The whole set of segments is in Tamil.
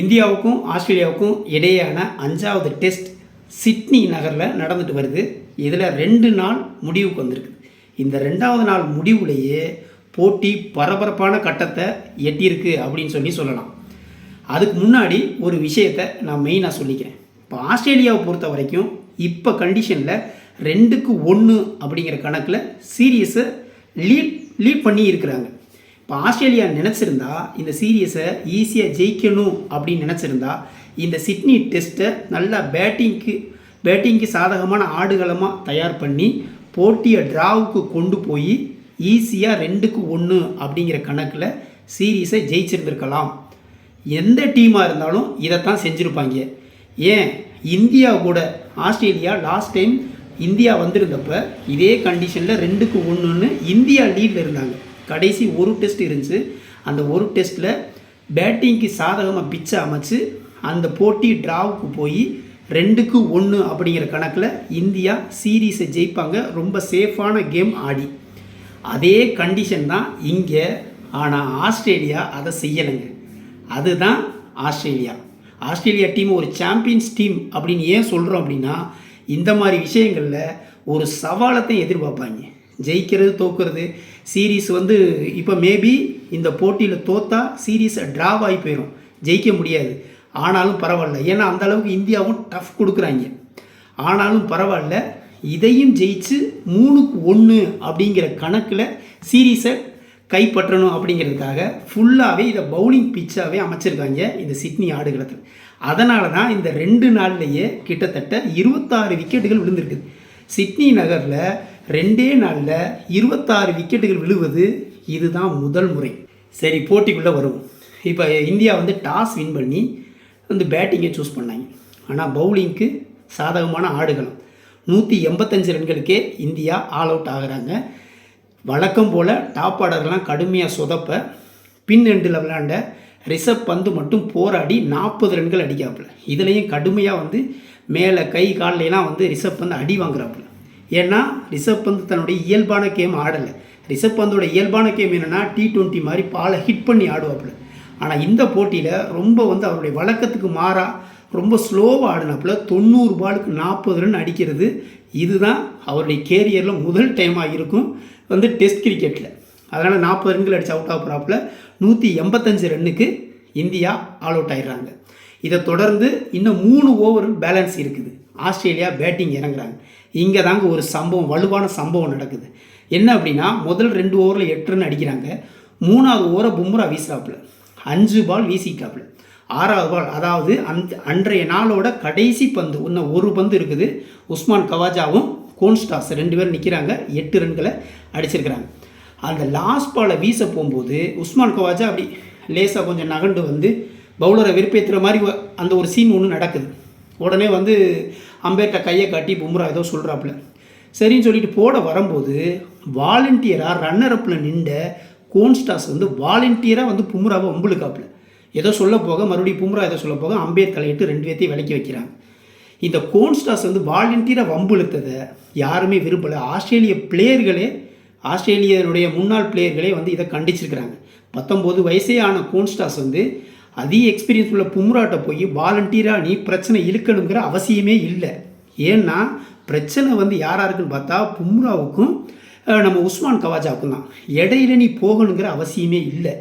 இந்தியாவுக்கும் ஆஸ்திரேலியாவுக்கும் இடையேயான அஞ்சாவது டெஸ்ட் சிட்னி நகரில் நடந்துட்டு வருது. இதில் ரெண்டு நாள் முடிவுக்கு வந்திருக்கு. இந்த ரெண்டாவது நாள் முடிவுலேயே போட்டி பரபரப்பான கட்டத்தை எட்டியிருக்கு அப்படின்னு சொல்லி சொல்லலாம். அதுக்கு முன்னாடி ஒரு விஷயத்தை நான் மெயினாக சொல்லிக்கிறேன். இப்போ ஆஸ்திரேலியாவை பொறுத்த வரைக்கும் இப்போ கண்டிஷனில் ரெண்டுக்கு ஒன்று அப்படிங்கிற கணக்கில் சீரியஸை லீட் லீட் பண்ணி இருக்கிறாங்க. இப்போ ஆஸ்திரேலியா நினச்சிருந்தா இந்த சீரியஸை ஈஸியாக ஜெயிக்கணும் அப்படின்னு நினச்சிருந்தா இந்த சிட்னி டெஸ்ட்டை நல்லா பேட்டிங்க்கு பேட்டிங்க்கு சாதகமான ஆடுகளமாக தயார் பண்ணி போட்டியை ட்ராவுக்கு கொண்டு போய் ஈஸியாக ரெண்டுக்கு ஒன்று அப்படிங்கிற கணக்கில் சீரீஸை ஜெயிச்சிருந்திருக்கலாம். எந்த டீமாக இருந்தாலும் இதைத்தான் செஞ்சுருப்பாங்க. ஏன்? இந்தியா கூட ஆஸ்திரேலியா லாஸ்ட் டைம் இந்தியா வந்திருந்தப்ப இதே கண்டிஷனில் ரெண்டுக்கு ஒன்றுன்னு இந்தியா லீடில் இருந்தாங்க. கடைசி ஒரு டெஸ்ட் இருந்துச்சு. அந்த ஒரு டெஸ்ட்டில் பேட்டிங்க்கு சாதகமாக பிச்சை அமைச்சு அந்த போட்டி ட்ராவுக்கு போய் ரெண்டுக்கு ஒன்று அப்படிங்கிற கணக்கில் இந்தியா சீரீஸை ஜெயிப்பாங்க. ரொம்ப சேஃபான கேம் ஆடி. அதே கண்டிஷன் தான் இங்கே. ஆனால் ஆஸ்திரேலியா அதை செய்யலைங்க. அதுதான் ஆஸ்திரேலியா. ஆஸ்திரேலியா டீம் ஒரு சாம்பியன்ஸ் டீம் அப்படின்னு ஏன் சொல்கிறோம் அப்படின்னா இந்த மாதிரி விஷயங்களில் ஒரு சவாலத்தை எதிர்பார்ப்பாங்க. ஜெயிக்கிறது தோக்குறது சீரீஸ் வந்து இப்போ மேபி இந்த போட்டியில் தோத்தா சீரீஸை ட்ராவ் ஆகி போயிடும் ஜெயிக்க முடியாது. ஆனாலும் பரவாயில்ல. ஏன்னா அந்த அளவுக்கு இந்தியாவும் டஃப் கொடுக்குறாங்க. ஆனாலும் பரவாயில்ல. இதையும் ஜெயிச்சு மூணுக்கு ஒன்று அப்படிங்கிற கணக்கில் சீரீஸை கைப்பற்றணும் அப்படிங்கிறதுக்காக ஃபுல்லாகவே இதை பவுலிங் பிச்சாகவே அமைச்சிருக்காங்க இந்த சிட்னி ஆடுகளத்தில். அதனால தான் இந்த ரெண்டு நாள்லேயே கிட்டத்தட்ட இருபத்தாறு விக்கெட்டுகள் விழுந்திருக்குது சிட்னி நகரில் ரெண்டே நாளில் இருபத்தாறு விக்கெட்டுகள் விழுவது இதுதான் முதல் முறை. சரி போட்டிக்குள்ளே வரும் இப்போ இந்தியா வந்து டாஸ் வின் பண்ணி வந்து பேட்டிங்கை சூஸ் பண்ணாங்க. ஆனால் பவுலிங்க்கு சாதகமான ஆடுகளம். நூற்றி எண்பத்தஞ்சு ரன்களுக்கே இந்தியா ஆல் அவுட் ஆகிறாங்க. வழக்கம் போல் டாப் ஆர்டர்லாம் கடுமையாக சொதப்ப பின் எண்டில் விளையாண்ட ரிஷப் பந்து மட்டும் போராடி நாற்பது ரன்கள் அடிக்காப்புல இதுலேயும் கடுமையாக வந்து மேலே கை கால்லலாம் வந்து ரிஷப் பந்து அடி வாங்குறாப்புல. ஏன்னா ரிஷப் பந்து தன்னுடைய இயல்பான கேம் ஆடலை. ரிஷப் பந்தோட இயல்பான கேம் என்னென்னா டி டுவெண்ட்டி மாதிரி பாலை ஹிட் பண்ணி ஆடுவாப்புல. ஆனால் இந்த போட்டியில் ரொம்ப வந்து அவருடைய வழக்கத்துக்கு மாறாக ரொம்ப ஸ்லோவாக ஆடினாப்புல தொண்ணூறு பாலுக்கு நாற்பது ரன் அடிக்கிறது இதுதான் அவருடைய கேரியரில் முதல் டைமாக இருக்கும் வந்து டெஸ்ட் கிரிக்கெட்டில் அதனால் நாற்பது ரன்கள் அடித்து அவுட் ஆக நூற்றி எண்பத்தஞ்சு ரன்னுக்கு இந்தியா ஆல் அவுட் ஆயிடுறாங்க. இதை தொடர்ந்து இன்னும் மூணு ஓவர் பேலன்ஸ் இருக்குது. ஆஸ்திரேலியா பேட்டிங் இறங்குறாங்க. இங்கே தாங்க ஒரு சம்பவம் வலுவான சம்பவம் நடக்குது. என்ன அப்படின்னா முதல் ரெண்டு ஓவரில் எட்டு ரன் அடிக்கிறாங்க. மூணாவது ஓவரை பும்ரா வீசுறாப்புல. அஞ்சு பால் வீசிட்டாப்புல ஆறாவது பால் அதாவது அந்த அன்றைய நாளோட கடைசி பந்து இன்னும் ஒரு பந்து இருக்குது. உஸ்மான் கவாஜாவும் கோன்ஸ்டாஸ் ரெண்டு பேரும் நிற்கிறாங்க எட்டு ரன்களை அடிச்சிருக்கிறாங்க. அந்த லாஸ்ட் பாலை வீச போகும்போது உஸ்மான் கவாஜா அப்படி லேசாக கொஞ்சம் நகண்டு வந்து பவுலரை வெறுப்பேற்றுற மாதிரி அந்த ஒரு சீன் ஒன்று நடக்குது. உடனே வந்து அம்பேத்கர் கையை காட்டி பும்ரா ஏதோ சொல்கிறாப்புல சரின்னு சொல்லிட்டு போட வரும்போது வாலண்டியராக ரன்னரப்பில் நின்ற கோன்ஸ்டாஸ் வந்து வாலண்டியராக வந்து பும்ராவை வம்புழுக்காப்புல. ஏதோ சொல்ல போக மறுபடியும் பும்ரா ஏதோ சொல்ல போக அம்பேத் தலையிட்டு ரெண்டு பேர்த்தையும் விலக்கி வைக்கிறாங்க. இந்த கோன்ஸ்டாஸ் வந்து வாலண்டியராக வம்புழுத்ததை யாருமே விரும்பலை. ஆஸ்திரேலிய பிளேயர்களே ஆஸ்திரேலியனுடைய முன்னாள் பிளேயர்களே வந்து இதை கண்டிச்சிருக்கிறாங்க. பத்தொம்போது வயசே ஆன கோன்ஸ்டாஸ் வந்து அதிக எக்ஸ்பீரியன்ஸ் உள்ள பும்ராட்ட போய் வாலண்டியராக நீ பிரச்சனை இழுக்கணுங்கிற அவசியமே இல்லை. ஏன்னா பிரச்சனை வந்து யார் யாருக்குன்னு பார்த்தா பும்ராவுக்கும் நம்ம உஸ்மான் கவாஜாவுக்கும் தான். இடையில நீ போகணுங்கிற அவசியமே இல்லை.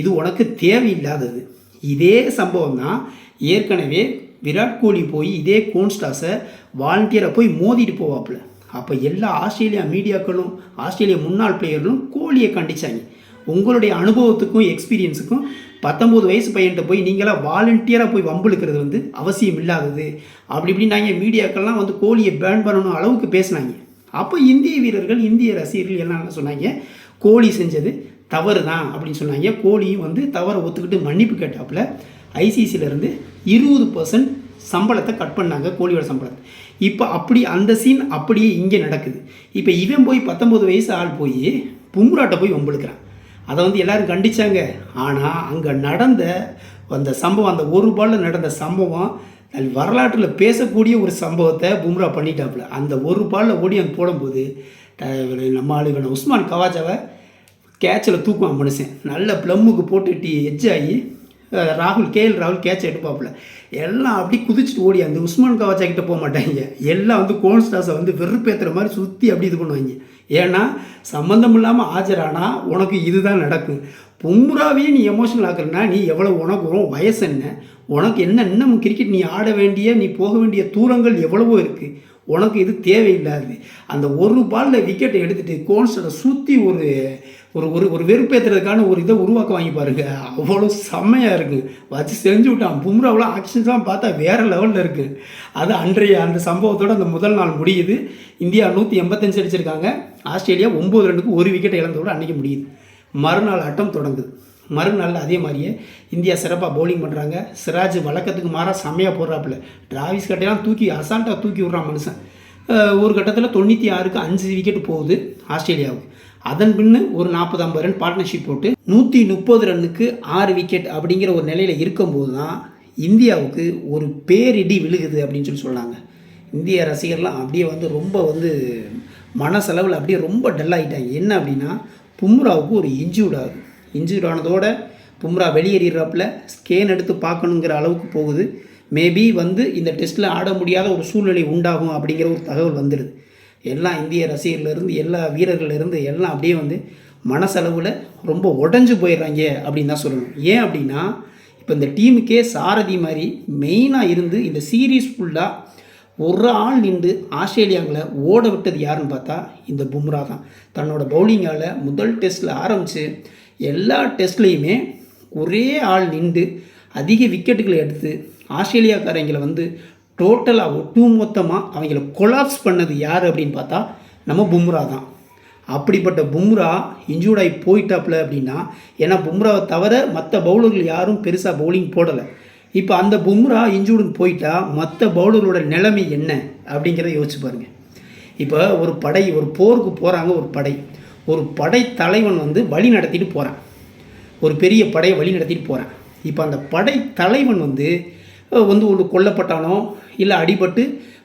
இது உனக்கு தேவையில்லாதது. இதே சம்பவம் தான் ஏற்கனவே விராட் கோலி போய் இதே கோன்ஸ்டாஸை வாலண்டியரை போய் மோதிட்டு போவாப்புல. அப்போ எல்லா ஆஸ்திரேலியா மீடியாக்களும் ஆஸ்திரேலியா முன்னாள் பிளேயர்களும் கோலியை கண்டிச்சாங்க. உங்களுடைய அனுபவத்துக்கும் எக்ஸ்பீரியன்ஸுக்கும் பத்தொம்போது வயசு பையன்கிட்ட போய் நீங்களாம் வாலண்டியராக போய் வம்புழுக்கிறது வந்து அவசியம் இல்லாதது. அப்படி இப்படி நாங்கள் மீடியாக்கள்லாம் வந்து கோழியை பேன் பண்ணணும் அளவுக்கு பேசினாங்க. அப்போ இந்திய வீரர்கள் இந்திய ரசிகர்கள் எல்லாம் என்ன சொன்னாங்க? கோழி செஞ்சது தவறு தான் அப்படின்னு சொன்னாங்க. கோழியும் வந்து தவறை ஒத்துக்கிட்டு மன்னிப்பு கேட்டாப்புல. ஐசிசிலேருந்து இருபது பர்சன்ட் சம்பளத்தை கட் பண்ணாங்க கோழியோட சம்பளத்தை. இப்போ அப்படி அந்த சீன் அப்படியே இங்கே நடக்குது. இப்போ இவன் போய் பத்தொம்போது வயசு ஆள் போய் பும்ராட்டை போய் வம்புழுக்கிறான் அதை வந்து எல்லோரும் கண்டிச்சாங்க. ஆனால் அங்கே நடந்த அந்த சம்பவம் அந்த ஒரு பாலில் நடந்த சம்பவம் வரலாற்றில் பேசக்கூடிய ஒரு சம்பவத்தை பும்ரா பண்ணிட்டாப்புல. அந்த ஒரு பாலில் ஓடி அங்கே போடும்போது நம்ம ஆளு உஸ்மான் கவாஜாவை கேட்சில் தூக்குவான் மனுஷன். நல்ல ப்ளம்முக்கு போட்டுட்டு எட்ஜ் ஆகி ராகுல் கேஎல் ராகுல் கேட்ச் எடுப்பாப்புல. எல்லாம் அப்படி குதிச்சுட்டு ஓடி அந்த உஸ்மான் கவாச்சா கிட்ட போக மாட்டாங்க. எல்லாம் வந்து கோன்ஸ்டாஸை வந்து வெறுப்பேற்றுற மாதிரி சுற்றி அப்படி இது பண்ணுவாங்க. ஏன்னா சம்மந்தம் இல்லாமல் ஆஜரானா உனக்கு இதுதான் நடக்கும். பும்ராவையே நீ எமோஷனல் ஆக்குறனா நீ எவ்வளோ உனக்கு வரும் வயசு என்ன? உனக்கு என்ன இன்னும் கிரிக்கெட் நீ ஆட வேண்டிய நீ போக வேண்டிய தூரங்கள் எவ்வளவோ இருக்குது உனக்கு இது தேவையில்லாது. அந்த ஒரு பாலில் விக்கெட்டை எடுத்துகிட்டு கோன்ஸ்டரை சுற்றி ஒரு ஒரு ஒரு ஒரு வெறுப்பேற்றுறதுக்கான ஒரு இதை உருவாக்க வாங்கி பாருங்க. அவ்வளோ செம்மையாக இருக்குது வச்சு செஞ்சு விட்டான். பும்ராவில் ஆக்ஷன்ஸ்லாம் பார்த்தா வேறு லெவலில் இருக்குது அது அன்றைய அந்த சம்பவத்தோட அந்த முதல் நாள் முடியுது. இந்தியா நூற்றி எண்பத்தஞ்சு அடிச்சிருக்காங்க. ஆஸ்திரேலியா ஒம்பது ரெண்டுக்கு ஒரு விக்கெட் இழந்தோட அன்றைக்கி முடியுது. மறுநாள் ஆட்டம் தொடங்குது. மறுநாள் அதே மாதிரியே இந்தியா சிறப்பாக பவுலிங் பண்ணுறாங்க சிராஜ் வழக்கத்துக்கு மாறாக செம்மையாக போடுறாப்புல. டிராவிஸ் கட்டையெல்லாம் தூக்கி அசால்ட்டாக தூக்கி விட்றான் மனுஷன். ஒரு கட்டத்தில் தொண்ணூற்றி ஆறுக்கு அஞ்சு விக்கெட் போகுது ஆஸ்திரேலியாவுக்கு. அதன் பின்னு ஒரு நாற்பது ஐம்பது ரன் பார்ட்னர்ஷிப் போட்டு நூற்றி முப்பது ரன்னுக்கு ஆறு விக்கெட் அப்படிங்கிற ஒரு நிலையில் இருக்கும்போது தான் இந்தியாவுக்கு ஒரு பேரிடி விழுகுது அப்படின்னு சொல்லி சொன்னாங்க. இந்திய ரசிகர்லாம் அப்படியே வந்து ரொம்ப வந்து மனசளவில் அப்படியே ரொம்ப டல் ஆகிட்டாங்க என்ன அப்படின்னா பும்ராவுக்கு ஒரு இன்ஜூர்ட் ஆகுது. இன்ஜூர்ட் ஆனதோட பும்ரா வெளியேறிடுறாப்புல ஸ்கேன் எடுத்து பார்க்கணுங்கிற அளவுக்கு போகுது. மேபி வந்து இந்த டெஸ்ட்டில் ஆட முடியாத ஒரு சூழ்நிலை உண்டாகும் அப்படிங்கிற ஒரு தகவல் வந்துடுது. எல்லாம் இந்திய ரசிகர்லேருந்து எல்லா வீரர்கள்லேருந்து எல்லாம் அப்படியே வந்து மனசளவில் ரொம்ப உடஞ்சு போயிடுறாங்க அப்படின்னு தான் சொல்லணும். ஏன் அப்படின்னா இப்போ இந்த டீமுக்கே சாரதி மாதிரி மெயினாக இருந்து இந்த சீரீஸ் ஃபுல்லாக ஒரு ஆள் நின்று ஆஸ்திரேலியாவில் ஓட விட்டது யாருன்னு பார்த்தா இந்த பும்ரா தான். தன்னோட பவுலிங்கால் முதல் டெஸ்ட்டில் ஆரம்பித்து எல்லா டெஸ்ட்லேயுமே ஒரே ஆள் நின்று அதிக விக்கெட்டுகளை எடுத்து ஆஸ்திரேலியாக்காரங்களை வந்து டோட்டலாக ஒட்டுமொத்தமாக அவங்கள கொலாப்ஸ் பண்ணது யார் அப்படின்னு பார்த்தா நம்ம பும்ரா தான். அப்படிப்பட்ட பும்ரா இன்ஜூர்ட் ஆகி போயிட்டாப்புல அப்படின்னா ஏன்னா பும்ராவை தவிர மற்ற பவுலர்கள் யாரும் பெருசாக பவுலிங் போடலை. இப்போ அந்த பும்ரா இன்ஜூர்டுன்னு போயிட்டா மற்ற பவுலரோட நிலைமை என்ன அப்படிங்கிறத யோசிச்சு பாருங்கள் இப்போ ஒரு படை ஒரு போருக்கு போகிறாங்க ஒரு படை. ஒரு படை தலைவன் வந்து வழி நடத்திட்டு போகிறான் ஒரு பெரிய படையை வழி நடத்திட்டு போகிறான் இப்போ அந்த படை தலைவன் வந்து வந்து ஒரு கொல்லப்பட்டானோ இல்லை அடிபட்டு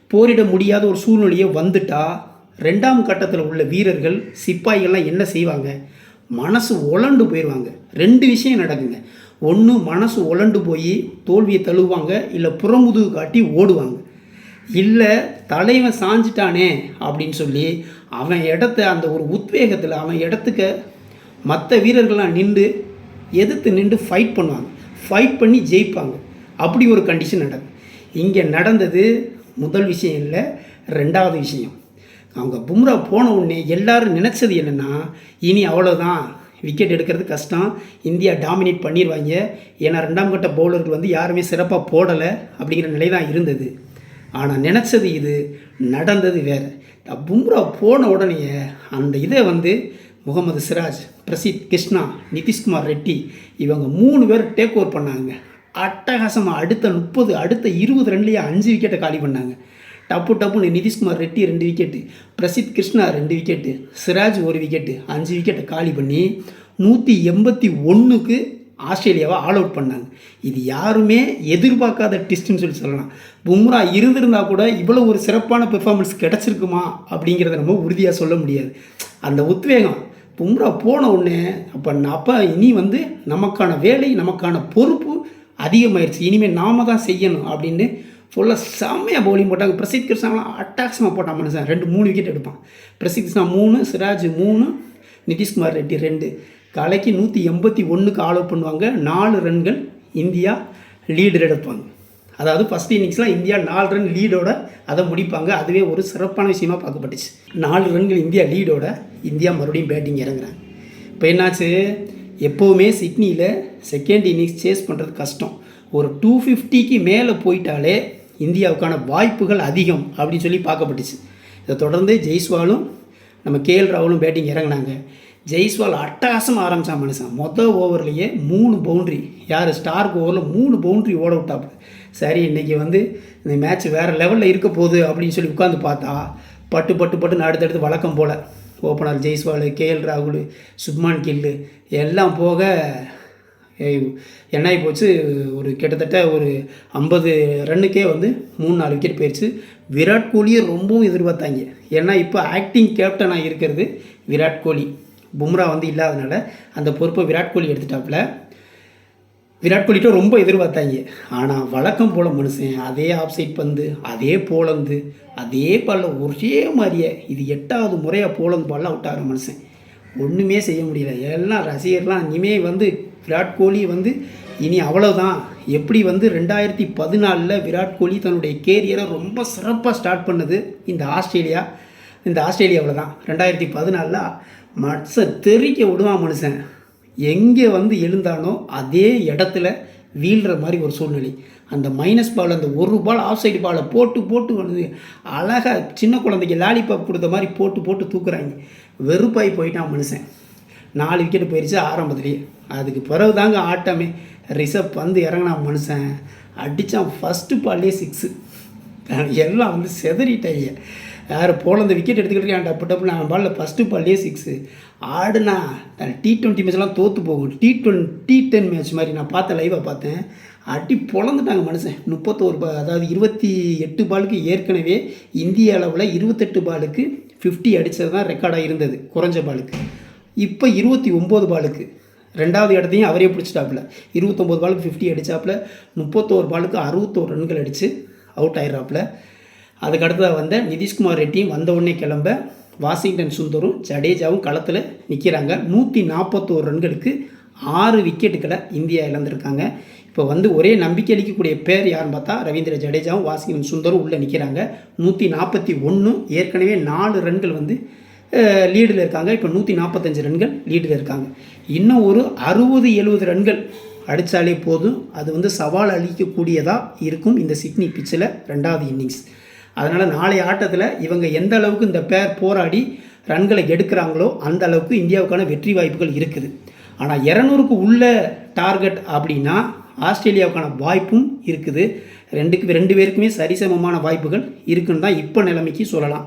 போரிட முடியாத ஒரு சூழ்நிலையை வந்துட்டால் ரெண்டாம் கட்டத்தில் உள்ள வீரர்கள் சிப்பாய்கள்லாம் என்ன செய்வாங்க? மனசு உலண்டு போயிடுவாங்க ரெண்டு விஷயம் நடக்குங்க. ஒன்று மனசு உலண்டு போய் தோல்வியை தழுவாங்க இல்லை புறமுதுகு காட்டி ஓடுவாங்க. இல்லை தலைவன் சாஞ்சிட்டானே அப்படின்னு சொல்லி அவன் இடத்த அந்த ஒரு உத்வேகத்தில் அவன் இடத்துக்கு மற்ற வீரர்கள்லாம் நின்று எதிர்த்து நின்று ஃபைட் பண்ணுவாங்க. ஃபைட் பண்ணி ஜெயிப்பாங்க. அப்படி ஒரு கண்டிஷன் நடக்கும். இங்கே நடந்தது முதல் விஷயம் இல்லை ரெண்டாவது விஷயம். அவங்க பும்ரா போன உடனே எல்லாரும் நினச்சது என்னென்னா இனி அவ்வளோதான் விக்கெட் எடுக்கிறது கஷ்டம். இந்தியா டாமினேட் பண்ணிடுவாங்க ஏன்னா ரெண்டாம் கட்ட பவுலர்கள் வந்து யாருமே சிறப்பாக போடலை அப்படிங்கிற நிலை தான் இருந்தது. ஆனால் நினச்சது இது நடந்தது வேறு. பும்ரா போன உடனே அந்த இதை வந்து முகமது சிராஜ் பிரசித் கிருஷ்ணா நிதிஷ்குமார் ரெட்டி இவங்க மூணு பேர் டேக் ஓவர் பண்ணாங்க. அட்டகாசமாக அடுத்த முப்பது அடுத்த இருபது ரன்லேயே அஞ்சு விக்கெட்டை காலி பண்ணாங்க. டப்பு டப்புன்னு நிதிஷ்குமார் ரெட்டி ரெண்டு விக்கெட்டு பிரசித் கிருஷ்ணா ரெண்டு விக்கெட்டு சிராஜ் ஒரு விக்கெட்டு அஞ்சு விக்கெட்டை காலி பண்ணி நூற்றி எண்பத்தி ஒன்றுக்கு ஆஸ்திரேலியாவை ஆல் அவுட் பண்ணாங்க. இது யாருமே எதிர்பார்க்காத டிஸ்ட்னு சொல்லி சொல்லலாம். பும்ரா இருந்திருந்தா கூட இவ்வளோ ஒரு சிறப்பான பெர்ஃபார்மன்ஸ் கிடச்சிருக்குமா அப்படிங்கிறத நம்ம உறுதியாக சொல்ல முடியாது. அந்த உத்வேகம். பும்ரா போன உடனே அப்போ அப்போ இனி வந்து நமக்கான வேலை நமக்கான பொறுப்பு அதிகமாயிருச்சு. இனிமேல் நாம தான் செய்யணும் அப்படின்னு ஃபுல்லாக செம்மையாக பவுலிங் போட்டாங்க. பிரசித் கிருஷ்ணாலாம் அட்டாக்ஸமாக போட்டான் மனுஷன். ரெண்டு மூணு விக்கெட் எடுப்பான். பிரசித் கிருஷ்ணா மூணு சிராஜ் மூணு நிதிஷ்குமார் ரெட்டி ரெண்டு. கலைக்கு நூற்றி எண்பத்தி ஒன்றுக்கு ஆலோ பண்ணுவாங்க. நாலு ரன்கள் இந்தியா லீடர் எடுப்பாங்க. அதாவது ஃபஸ்ட் இன்னிங்ஸ்லாம் இந்தியா நாலு ரன் லீடோட அதை முடிப்பாங்க. அதுவே ஒரு சிறப்பான விஷயமா பார்க்கப்பட்டுச்சு. நாலு ரன்கள் இந்தியா லீடோட இந்தியா மறுபடியும் பேட்டிங் இறங்குறாங்க. இப்போ என்னாச்சு? எப்போவுமே சிட்னியில் செகண்ட் இன்னிங்ஸ் சேஸ் பண்ணுறது கஷ்டம். ஒரு டூ ஃபிஃப்டிக்கு மேலே போயிட்டாலே இந்தியாவுக்கான வாய்ப்புகள் அதிகம் அப்படின்னு சொல்லி பார்க்கப்பட்டுச்சு. இதை தொடர்ந்து ஜெய்ஸ்வாலும் நம்ம கேஎல் ராகுலும் பேட்டிங் இறங்குனாங்க. ஜெய்ஸ்வால் அட்டகாசமாக ஆரம்பித்தான் மனுஷன். மொதல் ஓவர்லேயே மூணு பவுண்ட்ரி யார்? ஸ்டார்க் ஓவரில் மூணு பவுண்ட்ரி ஓட விட்டாப்பு சரி இன்றைக்கி வந்து இந்த மேட்ச் வேறு லெவலில் இருக்க போகுது அப்படின்னு சொல்லி உட்காந்து பார்த்தா பட்டு பட்டு பட்டுன்னு அடுத்தடுத்து வழக்கம் போல். ஓப்பனர் ஜெய்ஸ்வால் கேஎல் ராகுல் சுப்மான் கில்லு எல்லாம் போக என்னாகி என்ன போச்சு? ஒரு கிட்டத்தட்ட ஒரு ஐம்பது ரன்னுக்கே வந்து மூணு நாலு விக்கெட் போயிடுச்சு விராட் கோலியை ரொம்பவும் எதிர்பார்த்தாங்க. ஏன்னா இப்போ ஆக்டிங் கேப்டனாக இருக்கிறது விராட் கோலி. பும்ரா வந்து இல்லாதனால அந்த பொறுப்பை விராட் கோலி எடுத்துட்டாப்புல. விராட் கோலிட்ட ரொம்ப எதிர்பார்த்தாங்க. ஆனால் வழக்கம் போல் மனுஷன் அதே ஆஃப் சைட் பந்து அதே போலந்து அதே பாலில் ஒரே மாதிரியே இது எட்டாவது முறையாக போலந்து பாலில் அவுட் ஆகிற மனுஷன். ஒன்றுமே செய்ய முடியல. எல்லாம் ரசிகர்லாம் இனிமேல் வந்து விராட் கோலி வந்து இனி அவ்வளோதான் எப்படி வந்து ரெண்டாயிரத்தி பதினாலில் விராட் கோலி தன்னுடைய கேரியரை ரொம்ப சிறப்பாக ஸ்டார்ட் பண்ணது? இந்த ஆஸ்திரேலியா. இந்த ஆஸ்திரேலியாவில் தான் ரெண்டாயிரத்தி பதினாலில் மட்ஸை தெறிக்க விடுவான் மனுஷன். எங்கே வந்து எழுந்தானோ அதே இடத்துல வீழ்கிற மாதிரி ஒரு சூழ்நிலை. அந்த மைனஸ் பால் அந்த ஒரு பால் ஆஃப் சைடு பாலை போட்டு போட்டு வந்து அழகாக சின்ன குழந்தைக்கு லாலிபாப் கொடுத்த மாதிரி போட்டு போட்டு தூக்குறாங்க. வெறுப்பாகி போயிட்டான் மனுஷன். நாலு விக்கெட் போயிடுச்சு ஆரம்பத்துலேயே. அதுக்கு பிறகு தாங்க ஆட்டமே. ரிசப் வந்து இறங்கினா மனுஷன். அடித்தான் ஃபஸ்ட்டு பால்லே சிக்ஸு எல்லாம் வந்து செதறிட்டாங்க யார் போல அந்த விக்கெட் எடுத்துக்கிட்டு டப்பு டப்பு நான் பாலில் ஃபஸ்ட்டு பால்லே சிக்ஸு ஆடுனா டி ட்வெண்ட்டி மேட்ச்லாம் தோற்று போகும். T twenty ten match மாதிரி நான் பார்த்தேன் லைவாக பார்த்தேன். அடி பொழந்துட்டாங்க மனுஷன். முப்பத்தோரு பா அதாவது இருபத்தி எட்டு பாலுக்கு ஏற்கனவே இந்திய அளவில் இருபத்தெட்டு பாலுக்கு ஃபிஃப்டி அடித்தது தான் ரெக்கார்டாக இருந்தது குறைஞ்ச பாலுக்கு. இப்போ இருபத்தி ஒம்பது பாலுக்கு. ரெண்டாவது இடத்தையும் அவரே பிடிச்சிட்டாப்புல. இருபத்தொம்போது பாலுக்கு ஃபிஃப்டி அடித்தாப்புல முப்பத்தோரு பாலுக்கு அறுபத்தோரு ரன்கள் அடித்து அவுட் ஆயிடுறாப்புல. அதுக்கடுத்ததாக வந்த நிதிஷ்குமார் ரெட்டியும் வந்த உடனே கிளம்ப வாஷிங்டன் சுந்தரும் ஜடேஜாவும் களத்தில் நிற்கிறாங்க நூற்றி நாற்பத்தோரு ரன்களுக்கு ஆறு விக்கெட்டுகளை இந்தியா இழந்திருக்காங்க. இப்போ வந்து ஒரே நம்பிக்கை அளிக்கக்கூடிய பேர் யாருன்னு பார்த்தா ரவீந்திர ஜடேஜாவும் வாஷிங்டன் சுந்தரும் உள்ளே நிற்கிறாங்க நூற்றி நாற்பத்தி ஒன்று ஏற்கனவே நாலு ரன்கள் வந்து லீடில் இருக்காங்க. இப்போ நூற்றி நாற்பத்தஞ்சு ரன்கள் லீடில் இருக்காங்க. இன்னும் ஒரு அறுபது எழுபது ரன்கள் அடித்தாலே போதும். அது வந்து சவால் அளிக்கக்கூடியதாக இருக்கும் இந்த சிட்னி பிச்சில் ரெண்டாவது இன்னிங்ஸ். அதனால் நாளைய ஆட்டத்தில் இவங்க எந்த அளவுக்கு இந்த பேர் போராடி ரன்களை எடுக்கிறாங்களோ அந்த அளவுக்கு இந்தியாவுக்கான வெற்றி வாய்ப்புகள் இருக்குது. ஆனால் இரநூறுக்கு உள்ள டார்கெட் அப்படின்னா ஆஸ்திரேலியாவுக்கான வாய்ப்பும் இருக்குது. ரெண்டுக்கு ரெண்டு பேருக்குமே சரிசமமான வாய்ப்புகள் இருக்குன்னு தான் இப்போ நிலைமைக்கு சொல்லலாம்.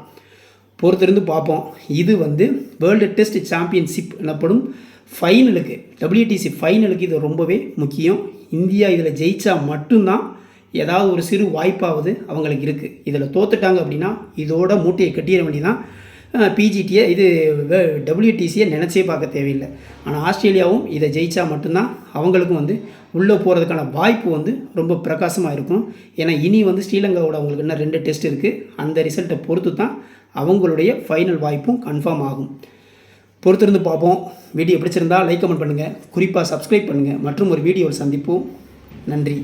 பொறுத்திருந்து பார்ப்போம். இது வந்து வேர்ல்டு டெஸ்ட் சாம்பியன்ஷிப் எனப்படும் ஃபைனலுக்கு டபிள்யூடிசி ஃபைனலுக்கு இது ரொம்பவே முக்கியம். இந்தியா இதில் ஜெயித்தா மட்டும்தான் ஏதாவது ஒரு சிறு வாய்ப்பாவது அவங்களுக்கு இருக்குது இதில் தோத்துட்டாங்க அப்படின்னா இதோட மூட்டையை கட்டிட வேண்டியதான் பிஜிடியை இது டபிள்யூடிசியை நினச்சே பார்க்க தேவையில்லை. ஆனால் ஆஸ்திரேலியாவும் இதை ஜெயித்தா மட்டும்தான் அவங்களுக்கும் வந்து உள்ளே போகிறதுக்கான வாய்ப்பு வந்து ரொம்ப பிரகாசமாக இருக்கும். ஏன்னா இனி வந்து ஸ்ரீலங்காவோட அவங்களுக்கு இன்னும் ரெண்டு டெஸ்ட் இருக்குது அந்த ரிசல்ட்டை பொறுத்து தான் அவங்களுடைய ஃபைனல் வாய்ப்பும் கன்ஃபார்ம் ஆகும். பொறுத்திருந்து பார்ப்போம். வீடியோ பிடிச்சிருந்தால் லைக் கமெண்ட் பண்ணுங்கள் குறிப்பாக சப்ஸ்கிரைப் பண்ணுங்கள் மற்றும் ஒரு வீடியோவில் சந்திப்போம். நன்றி.